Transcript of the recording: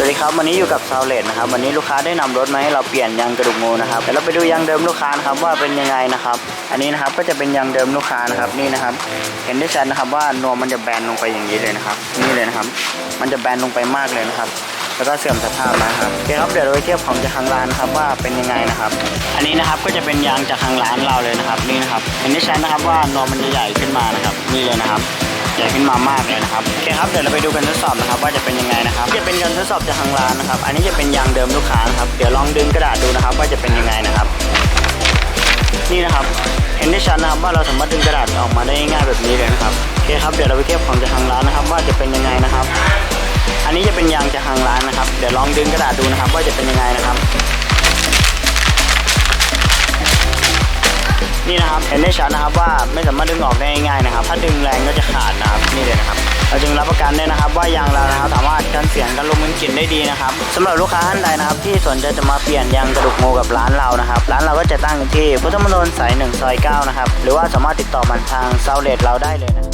สวัสดีครับวันนี้อยู่กับซาวเลตนะครับวันนี้ลูกค้าได้นำรถมาให้เราเปลี่ยนยางกระดูกงูนะครับเดี๋ยวเราไปดูยางเดิมลูกค้านะครับว่าเป็นยังไงนะครับ อันนี้นะครับก็จะเป็นยางเดิมลูกค้านะครับนี่นะครับ เห็นได้ชัดนะครับว่านวมมันจะแบนลงไปอย่างนี้เลยนะครับ นี่เลยนะครับ มันจะแบนลงไปมากเลยนะครับ แล้วก็เสื่อมสภาพนะครับโอเคครับเดี๋ยวเราไปเทียบของจากทางร้านนะครับว่าเป็นยังไงนะครับ อันนี้นะครับก็จะเป็นยางจากทางร้านเราเลยนะครับ นี่นะครับ เห็นได้ชัดนะครับว่านวมมันจะใหญ่ขึ้นมานะครับ นี่เลยนะครับ ใหญ่ขึ้นมามากเลยนะครับโอเคครับเดี๋ยวเราไปดูกันทดสอบนะครับว่าจะเป็นยังไงนะครับจะเป็นการทดสอบจากทางร้านนะครับ อันนี้จะเป็นยางเดิมลูกค้านะครับเดี๋ยวลองดึงกระดาษดูนะครับ ว่าจะเป็นยังไงนะครับ นี่นะครับเห็นได้ชัดนะครับว่าเราสามารถดึงกระดาษออกมาได้ง่ายแบบนี้เลยนะครับโอเคครับเดี๋ยวเราไปเทียบของจากทางร้านนะครับ ว่าจะเป็นยังไงนะครับ อันนี้จะเป็นยางจากทางร้านนะครับ เดี๋ยวลองดึงกระดาษดูนะครับ ว่าจะเป็นยังไงนะครับนี่นะครับเห็นได้ชัดนะครับว่าไม่สามารถดึงออกได้ง่ายนะครับ ถ้าดึงแรงก็จะขาดนะ เราจึงรับประกันได้นะครับ ว่ายางเรานะครับสามารถกันเสียงกันลมกันกลิ่นได้ดีนะครับสำหรับลูกค้าท่านใดนะครับ ที่สนใจจะมาเปลี่ยนยางกระดูกงูกับร้านเรานะครับ ร้านเราก็จะตั้งอยู่ที่พุทธมณฑลสายหนึ่งซอยเก้านะครับหรือว่าสามารถติดต่อมาทางเซาเลตเราได้เลยนะ